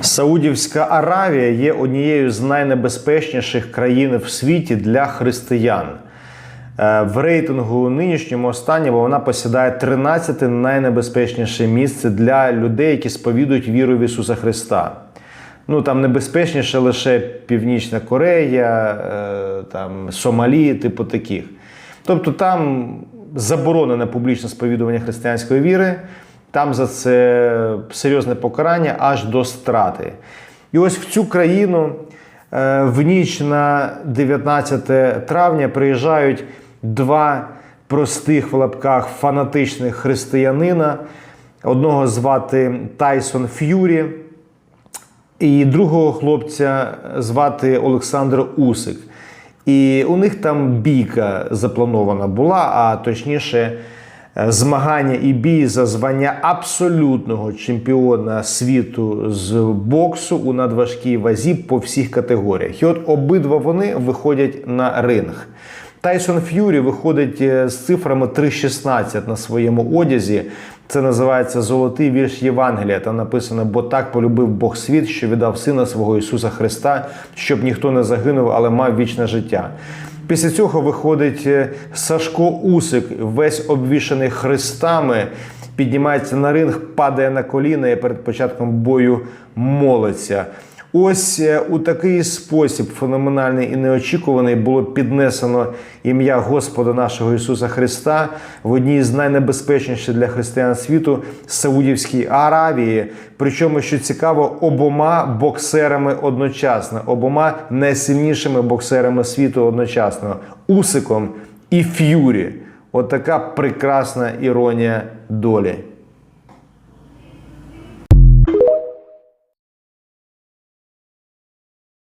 Саудівська Аравія є однією з найнебезпечніших країн в світі для християн. Е, В рейтингу нинішньому останньому вона посідає 13 найнебезпечніше місце для людей, які сповідують віру в Ісуса Христа. Ну там небезпечніше лише Північна Корея, е, там Сомалі, типу таких. Тобто там заборонене публічне сповідування християнської віри, там за це серйозне покарання аж до страти. І ось в цю країну е, в ніч на 19 травня приїжджають два простих в лапках фанатичних християнина. Одного звати Тайсон Ф'юрі, і другого хлопця звати Олександр Усик. І у них там бійка запланована була, а точніше, змагання і бій за звання абсолютного чемпіона світу з боксу у надважкій вазі по всіх категоріях. І от обидва вони виходять на ринг. Тайсон Ф'юрі виходить е, з цифрами 3,16 на своєму одязі. Це називається Золотий вірш Євангелія. Там написано: бо так полюбив Бог світ, що віддав сина свого Ісуса Христа, щоб ніхто не загинув, але мав вічне життя. Після цього виходить е, Сашко Усик, весь обвішаний хрестами, піднімається на ринг, падає на коліна і перед початком бою молиться. Ось е, у такий спосіб феноменальний і неочікуваний було піднесено ім'я Господа нашого Ісуса Христа в одній з найнебезпечніших для християн світу Саудівській Аравії. Причому, що цікаво, обома боксерами одночасно, обома найсильнішими боксерами світу одночасно Усиком і Ф'юрі. От така прекрасна іронія долі.